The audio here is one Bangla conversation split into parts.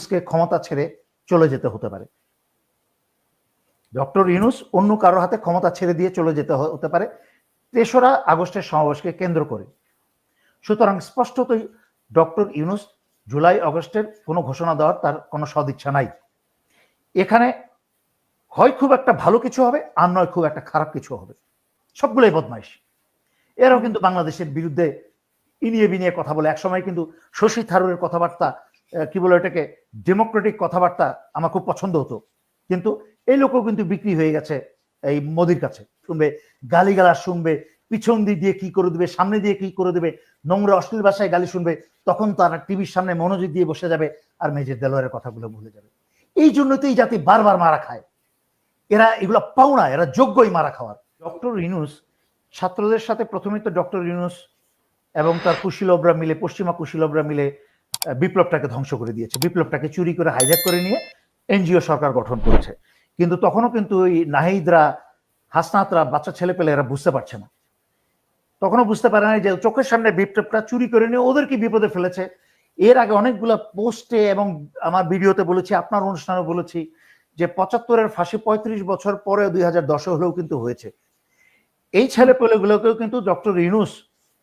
ইউনুসকে ক্ষমতা ছেড়ে চলে যেতে হতে পারে। ডক্টর ইউনুস অন্য কারোর হাতে ক্ষমতা ছেড়ে দিয়ে চলে যেতে হতে পারে। তেসরা আগস্টের সমাবেশকে কেন্দ্র করে। সুতরাং স্পষ্টতই ডক্টর ইউনুস জুলাই আগস্টের কোনো ঘোষণা দেওয়ার তার কোনো সদিচ্ছা নাই। এখানে হয় খুব একটা ভালো কিছু হবে আর নয় খুব একটা খারাপ কিছু হবে। সবগুলোই বদমাইশ। এরাও কিন্তু বাংলাদেশের বিরুদ্ধে ইনিয়ে বিনিয়ে কথা বলে। একসময় কিন্তু শশী থারুরের কথাবার্তা কি বলে এটাকে ডেমোক্রেটিক কথাবার্তা আমার খুব পছন্দ হতো। কিন্তু এই লোকও কিন্তু বিক্রি হয়ে গেছে এই মোদির কাছে। শুনবে, গালিগালাজ শুনবে, পিছন দিক দিয়ে কি করে দেবে, সামনে দিয়ে কি করে দেবে, নোংরা, অশ্লীল ভাষায় গালি শুনবে, তখন তারা টিভির সামনে মনোযোগ দিয়ে বসে যাবে আর মেজর দেলোয়ারের কথাগুলো ভুলে যাবে। এই জন্য তো এই জাতি বারবার মারা খায়। এরা এগুলো পাওনা এরা যোগ্যই মারা খাওয়ার। ডক্টর ইনুস ছাত্রদের সাথে প্রথমে তো ডক্টর ইউনুস এবং তার কুশীলবরা মিলে, পশ্চিমা কুশীলবরা মিলে বিপ্লবটাকে ধ্বংস করে দিয়েছে, বিপ্লবটাকে চুরি করে হাইজ্যাক করে নিয়ে এনজিও সরকার গঠন করেছে। কিন্তু তখনও কিন্তু ওই নাহিদরা, হাসনাতরা, বাচ্চা ছেলে পেলে এরা বুঝতে পারছে না। তখনও বুঝতে পারে না যে চোখের সামনে বিপ্লবটা চুরি করে নিয়ে ওদেরকে বিপদে ফেলেছে। এর আগে অনেকগুলো পোস্টে এবং আমার ভিডিওতে বলেছি, আপনার অনুষ্ঠানে বলেছি যে পঁচাত্তরের ফাঁসি পঁয়ত্রিশ বছর পরে দুই হাজার দশে হলেও কিন্তু হয়েছে। এই ছেলে পেলেগুলোকেও কিন্তু ডক্টর ইনুস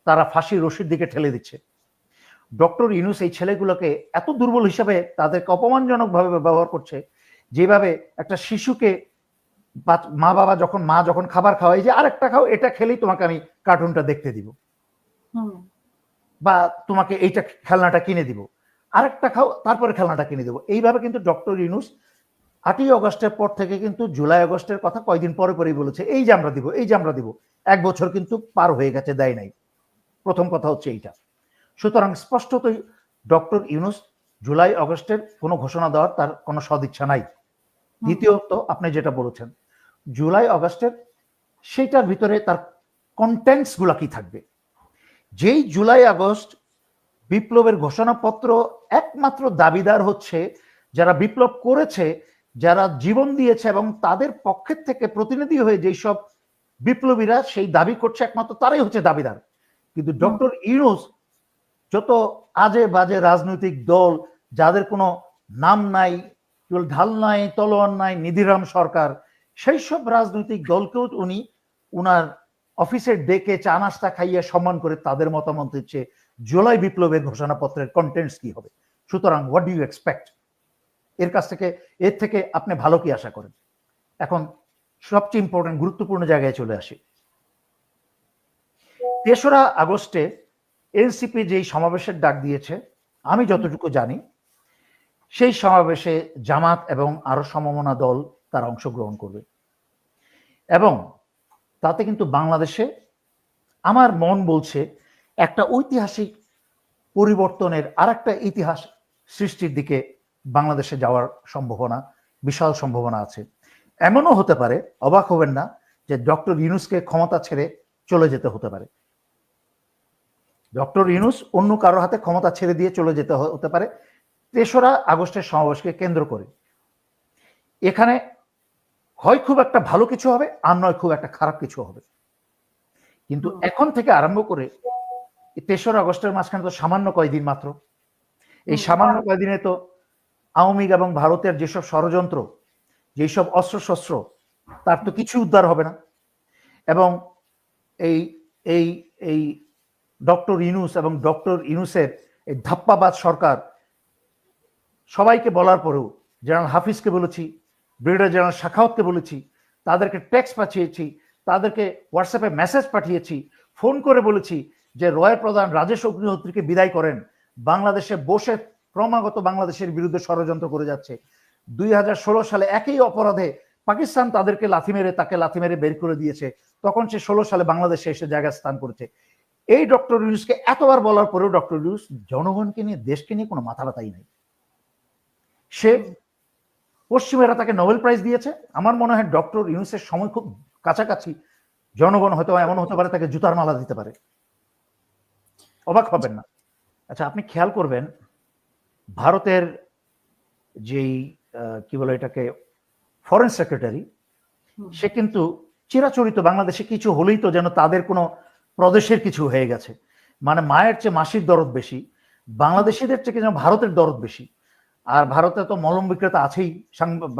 তারা ফাঁসি রশির দিকে ঠেলে দিচ্ছে। ডক্টর ইনুস এই ছেলেগুলোকে এত দুর্বল হিসাবে তাদেরকে অপমানজনক ভাবে ব্যবহার করছে যেভাবে একটা শিশুকে মা বাবা যখন মা যখন খাবার খাওয়াই যে আরেকটা খাও এটা খেলেই তোমাকে আমি কার্টুনটা দেখতে দিব। হুম। বা তোমাকে এইটা খেলনাটা কিনে দিব। আরেকটা খাও তারপরে খেলনাটা কিনে দেবো। এইভাবে কিন্তু ডক্টর ইউনুস আটই অগস্টের পর থেকে কিন্তু জুলাই আগস্টের কথা কয়দিন পরে পরেই বলেছে এই যে আমরা দিব এই যে আমরা দিব। এক বছর কিন্তু পার হয়ে গেছে দেয় নাই। প্রথম কথা হচ্ছে এইটা। সুতরাং স্পষ্টতই ডক্টর ইউনুস জুলাই আগস্টের কোনো ঘোষণা দেওয়ার তার কোনো সদিচ্ছা নাই। দ্বিতীয়ত আপনি যেটা বলেছেন জুলাই আগস্টের সেইটার ভিতরে তার কন্টেন্টসগুলা কি থাকবে? যেই জুলাই আগস্ট বিপ্লবের ঘোষণাপত্র একমাত্র দাবিদার হচ্ছে যারা বিপ্লব করেছে যারা জীবন দিয়েছে এবং তাদের পক্ষের থেকে প্রতিনিধি হয়ে যেই সব বিপ্লবীরা সেই দাবি করছে একমাত্র তারাই হচ্ছে দাবিদার। কিন্তু ডক্টর ইউনুস যত আজে বাজে রাজনৈতিক দল, যাদের কোনো নাম নাই ঢাল নাই, তলোয়ার নাই, নিধিরাম সরকার, সেই সব রাজনৈতিক দলকেও উনি উনার অফিসের ডেকে চা নাস্তা খাইয়ে সম্মান করে তাদের মতামত দিচ্ছে, জুলাই বিপ্লবের ঘোষণাপত্রের কন্টেন্টস কি হবে? সুতরাং হোয়াট ডু ইউ এক্সপেক্ট এর কাছ থেকে, এর থেকে আপনি ভালো কি আশা করেন? এখন সবচেয়ে ইম্পর্টেন্ট গুরুত্বপূর্ণ জায়গায় চলে আসি। তেসরা আগস্টে এনসিপি যেই সমাবেশের ডাক দিয়েছে, আমি যতটুকু জানি, সেই সমাবেশে জামাত এবং আরও সমমনা দল তারা অংশগ্রহণ করবে। এবং তাতে কিন্তু বাংলাদেশে আমার মন বলছে একটা ঐতিহাসিক পরিবর্তনের আর একটা ইতিহাস সৃষ্টির দিকে বাংলাদেশে যাওয়ার সম্ভাবনা, বিশাল সম্ভাবনা আছে। এমনও হতে পারে, অবাক হবেন না, যে ডক্টর ইউনুসকে ক্ষমতা ছেড়ে চলে যেতে হতে পারে। ডক্টর ইউনুস অন্য কারোর হাতে ক্ষমতা ছেড়ে দিয়ে চলে যেতে হতে পারে তেসরা আগস্টের সমাবেশকে কেন্দ্র করে। এখানে হয় খুব একটা ভালো কিছু হবে আর নয় খুব একটা খারাপ কিছু হবে। কিন্তু এখন থেকে আরম্ভ করে তেসরা আগস্টের মাঝখানে তো সামান্য কয়দিন মাত্র। এই সামান্য কয়দিনে তো আওয়ামী লীগ এবং ভারতের যেসব ষড়যন্ত্র যেসব অস্ত্রশস্ত্র তার তো কিছু উদ্ধার হবে না। এবং এই এই এই ডক্টর ইনুস এবং ডক্টর ইনুসের এই ধাপ্পাবাজ সরকার, সবাইকে বলার পরেও জেনারেল হাফিজকে বলেছি, ব্রিগেডিয়ার জেনারেল শাখাওয়াতকে বলেছি, তাদেরকে টেক্সট পাঠিয়েছি, তাদেরকে হোয়াটসঅ্যাপে মেসেজ পাঠিয়েছি, ফোন করে বলেছি যে রয়ের প্রধান রাজেশ অগ্নিহোত্রীকে বিদায় করেন। বাংলাদেশে বসে ক্রমাগত বাংলাদেশের বিরুদ্ধে ষড়যন্ত্র করে যাচ্ছে। দুই হাজার ষোলো সালে একই অপরাধে পাকিস্তান তাদেরকে লাথি মেরে তাকে লাথি মেরে বের করে দিয়েছে। তখন সে ষোলো সালে বাংলাদেশে এসে জায়গা স্থান করেছে। এই ডক্টর ইউনুসকে এতবার বলার পরেও ডক্টর ইউনুস জনগণকে নিয়ে দেশকে নিয়ে কোনো মাথা ব্যথাই নাই। সে পশ্চিমেরা তাকে নোবেল প্রাইজ দিয়েছে। আমার মনে হয় ডক্টর ইউনুসের সময় খুব কাছাকাছি। জনগণ হয়তো এমন হতে পারে তাকে জুতার মালা দিতে পারে। অবাক হবেন না। আচ্ছা আপনি খেয়াল করবেন ভারতের যেই কি বলে এটাকে ফরেন সেক্রেটারি সে কিন্তু চিরাচরিত বাংলাদেশে কিছু হলেই তো যেন তাদের কোনো প্রদেশের কিছু হয়ে গেছে। মানে মায়ের চেয়ে মাসির দরদ বেশি বাংলাদেশিদের চেয়ে যেন ভারতের দরদ বেশি। আর ভারতে তো মলম বিক্রেতা আছেই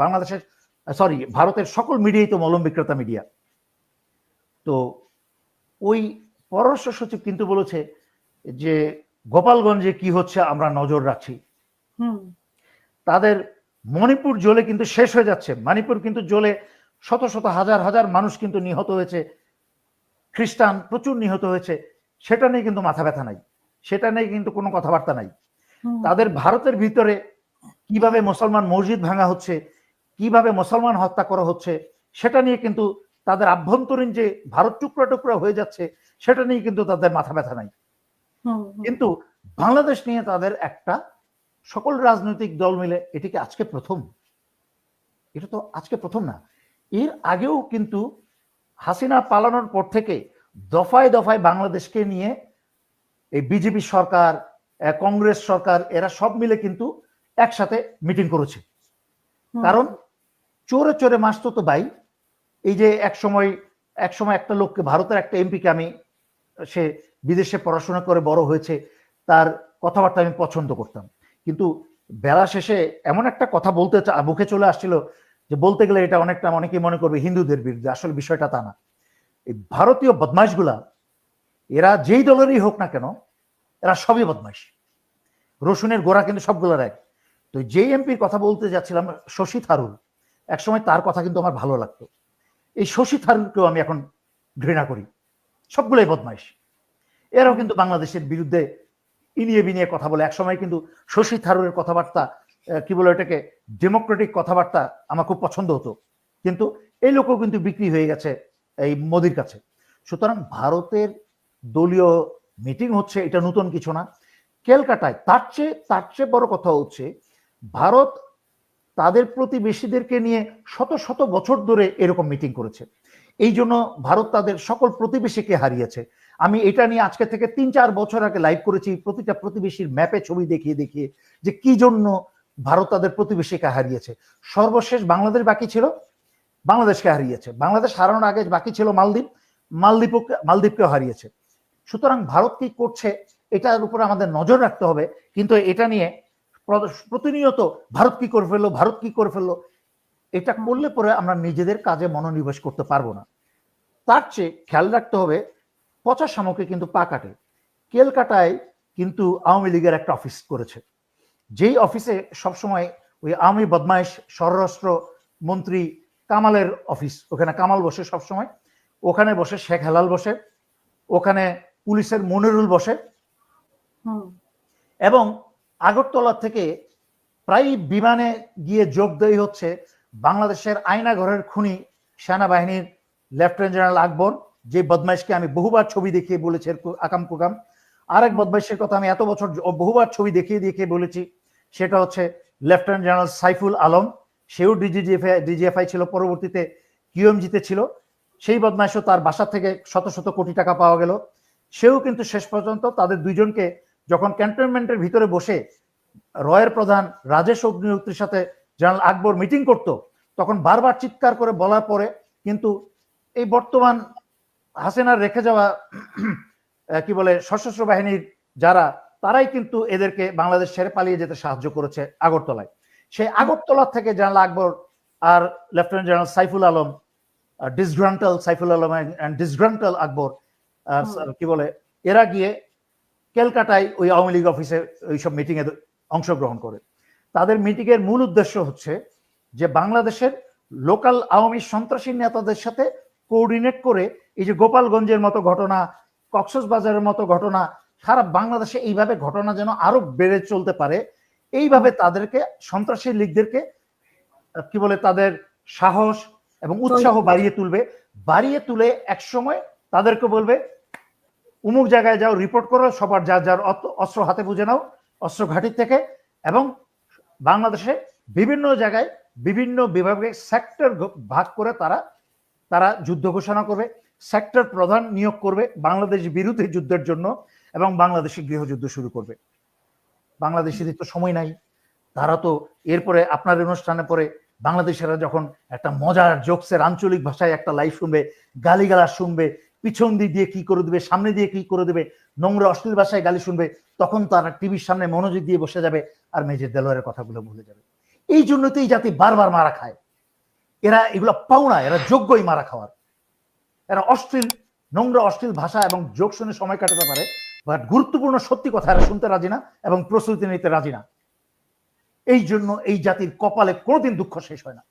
বাংলাদেশের সরি ভারতের সকল মিডিয়াই তো মলম বিক্রেতা মিডিয়া। তো ওই পররাষ্ট্র সচিব কিন্তু বলেছে যে গোপালগঞ্জে কি হচ্ছে আমরা নজর রাখছি। হুম। তাদের মণিপুর জ্বলে কিন্তু শেষ হয়ে যাচ্ছে। মণিপুর কিন্তু জ্বলে শত শত হাজার হাজার মানুষ কিন্তু নিহত হয়েছে। খ্রিস্টান প্রচুর নিহত হয়েছে সেটা নিয়ে কিন্তু মাথা ব্যথা নাই সেটা নিয়ে কিন্তু কোনো কথাবার্তা নাই। তাদের ভারতের ভিতরে কীভাবে মুসলমান মসজিদ ভাঙা হচ্ছে কীভাবে মুসলমান হত্যা করা হচ্ছে সেটা নিয়ে কিন্তু তাদের আভ্যন্তরীণ যে ভারত টুকরা টুকরা হয়ে যাচ্ছে সেটা নিয়ে কিন্তু তাদের মাথা ব্যথা নাই। কিন্তু বাংলাদেশ নিয়ে তাদের একটা সকল রাজনৈতিক দল মিলে এটিকে আজকে প্রথম এটা তো আজকে প্রথম না এর আগেও কিন্তু হাসিনা পালানোর পর থেকে দফায় দফায় বাংলাদেশকে নিয়ে এই বিজেপি সরকার কংগ্রেস সরকার এরা সব মিলে কিন্তু একসাথে মিটিং করেছে। কারণ চোরে চোরে মাসতো তো ভাই। এই যে এক সময় এক সময় একটা লোককে ভারতের একটা এমপিকে আমি সে বিদেশে পড়াশোনা করে বড় হয়েছে তার কথাবার্তা আমি পছন্দ করতাম। কিন্তু বেলা শেষে এমন একটা কথা বলতে মুখে চলে আসছিল যে বলতে গেলে এটা অনেকটা অনেকেই মনে করবে হিন্দুদের বিরুদ্ধে, আসলে বিষয়টা তা না। এই ভারতীয় বদমাইশগুলা, এরা যেই দলেরই হোক না কেন, এরা সবই বদমাইশ। রসুনের গোড়া কিন্তু সবগুলোর এক। তো যে এমপির কথা বলতে যাচ্ছিলাম, শশী থারুর, একসময় তার কথা কিন্তু আমার ভালো লাগতো। এই শশী থারুরকেও আমি এখন ঘৃণা করি। সবগুলোই বদমাইশ। এরাও কিন্তু বাংলাদেশের বিরুদ্ধে ইনিয়ে বিনিয়ে কথা বলে। একসময় কিন্তু শশী থারুরের কথাবার্তা কি বলে এটাকে ডেমোক্রেটিক কথাবার্তা আমার খুব পছন্দ হতো। কিন্তু এই লোকও কিন্তু বিক্রি হয়ে গেছে এই মোদির কাছে। সুতরাং ভারতের দলীয় মিটিং হচ্ছে, এটা নতুন কিছু না। ক্যালকাটায়, তার চেয়ে তার চেয়ে বড় কথা হচ্ছে, ভারত তাদের প্রতিবেশীদেরকে নিয়ে শত শত বছর ধরে এরকম মিটিং করেছে। এই জন্য ভারত তাদের সকল প্রতিবেশীকে হারিয়েছে। আমি এটা নিয়ে আজকে থেকে তিন চার বছর আগে লাইভ করেছি, প্রতিটা প্রতিবেশীর ম্যাপে ছবি দেখিয়ে দেখিয়ে যে কি জন্য ভারত তাদের প্রতিবেশীকে হারিয়েছে। সর্বশেষ বাংলাদেশ বাকি ছিল, বাংলাদেশকে হারিয়েছে। বাংলাদেশ হারানোর আগে বাকি ছিল মালদ্বীপ, মালদ্বীপকে, মালদ্বীপকেও হারিয়েছে। সুতরাং ভারত কি করছে, এটার উপর আমাদের নজর রাখতে হবে। কিন্তু এটা নিয়ে প্রতিনিয়ত ভারত কি করে ফেলল, ভারত কি করে ফেলল, এটা করলে পরে আমরা নিজেদের কাজে মনোনিবেশ করতে পারব না। তার চেয়ে খেয়াল রাখতে হবে, পচা শামুকে কিন্তু পা কাটে। কেলকাটায় কিন্তু আওয়ামী লীগের একটা অফিস করেছে। যেই অফিসে সবসময় ওই আমি বদমাইশ স্বরাষ্ট্র মন্ত্রী কামালের অফিস ওখানে কামাল বসে সবসময়। ওখানে বসে শেখ হেলাল বসে ওখানে পুলিশের মনিরুল বসে। এবং আগরতলা থেকে প্রায় বিমানে গিয়ে যোগ দেয় হচ্ছে বাংলাদেশের আয়নাঘরের খুনি সেনাবাহিনীর লেফটেন্যান্ট জেনারেল আকবর যে বদমাইশকে আমি বহুবার ছবি দেখিয়ে বলেছি আকাম কুকাম। আরেক বদমাইশের কথা আমি এত বছর বহুবার ছবি দেখিয়ে দেখিয়ে বলেছি সেটা হচ্ছে লেফটেন্যান্ট জেনারেল সাইফুল আলম। সেও ডিজিজিএফআই ডিজিএফআই ছিল, পরবর্তীতে কিউএমজিতে ছিল। সেই বদমাইশও তার বাসা থেকে শত শত কোটি টাকা পাওয়া গেল। সেও কিন্তু শেষ পর্যন্ত তাদের দুইজনকে যখন ক্যান্টনমেন্টের ভিতরে বসে রয়ের প্রধান রাজেশ অগ্নিহোত্রীর সাথে জেনারেল আকবর মিটিং করত, তখন বারবার চিৎকার করে বলার পরে কিন্তু এই বর্তমান হাসিনার রেখে যাওয়া কি বলে, সশস্ত্র বাহিনীর যারা তারাই কিন্তু এদেরকে বাংলাদেশ ছেড়ে পালিয়ে যেতে সাহায্য করেছে আগরতলায়। সেই আগরতলা থেকে general Akbar R lieutenant general Saiful Alam disgruntled Saiful Alam and disgruntled Akbar কি বলে এরা গিয়ে ক্যালকাটায় ওই আওয়ামী লীগ অফিসে ওইসব মিটিং এ অংশগ্রহণ করে। তাদের মিটিং এর মূল উদ্দেশ্য হচ্ছে যে বাংলাদেশের লোকাল আওয়ামী সন্ত্রাসী নেতাদের সাথে কোঅর্ডিনেট করে এই যে গোপালগঞ্জের মতো ঘটনা কক্সবাজারের মতো ঘটনা সারা বাংলাদেশে এইভাবে ঘটনা যেন আরও বেড়ে চলতে পারে এইভাবে তাদেরকে সন্ত্রাসী লীগদেরকে কি বলে তাদের সাহস এবং উৎসাহ বাড়িয়ে তুলবে। বাড়িয়ে তুলে এক সময় তাদেরকে বলবে উমুক জায়গায় যাও রিপোর্ট করো সবার যার যার অস্ত্র হাতে বুঝে নাও অস্ত্র ঘাটির থেকে। এবং বাংলাদেশে বিভিন্ন জায়গায় বিভিন্ন বিভাগে সেক্টর ভাগ করে তারা তারা যুদ্ধ ঘোষণা করবে সেক্টর প্রধান নিয়োগ করবে বাংলাদেশ বিরুদ্ধে যুদ্ধের জন্য। এবং বাংলাদেশে গৃহযুদ্ধ শুরু করবে। বাংলাদেশের তো সময় নাই। তারা তো এরপরে আপনার অনুষ্ঠানে পরে বাংলাদেশেরা যখন একটা মজার জোকসের আঞ্চলিক ভাষায় একটা লাইভ শুনবে, গালিগালাজ শুনবে, পিছন দিক দিয়ে কি করে দেবে, সামনে দিয়ে কি করে দেবে, নোংরা, অশ্লীল ভাষায় গালি শুনবে, তখন তারা টিভির সামনে মনোযোগ দিয়ে বসে যাবে আর মেজর দেলোয়ারের কথাগুলো ভুলে যাবে। এই জন্য তো এই জাতি বারবার মারা খায়। এরা এগুলো পাওনা, এরা যোগ্যই মারা খাওয়ার। এরা অশ্লীল, নোংরা, অশ্লীল ভাষা এবং যোগ শুনে সময় কাটাতে পারে বাট গুরুত্বপূর্ণ সত্যি কথা, এরা শুনতে রাজি না এবং প্রস্তুতি নিতে রাজি না। এই জন্য এই জাতির কপালে কোনোদিন দুঃখ শেষ হয় না।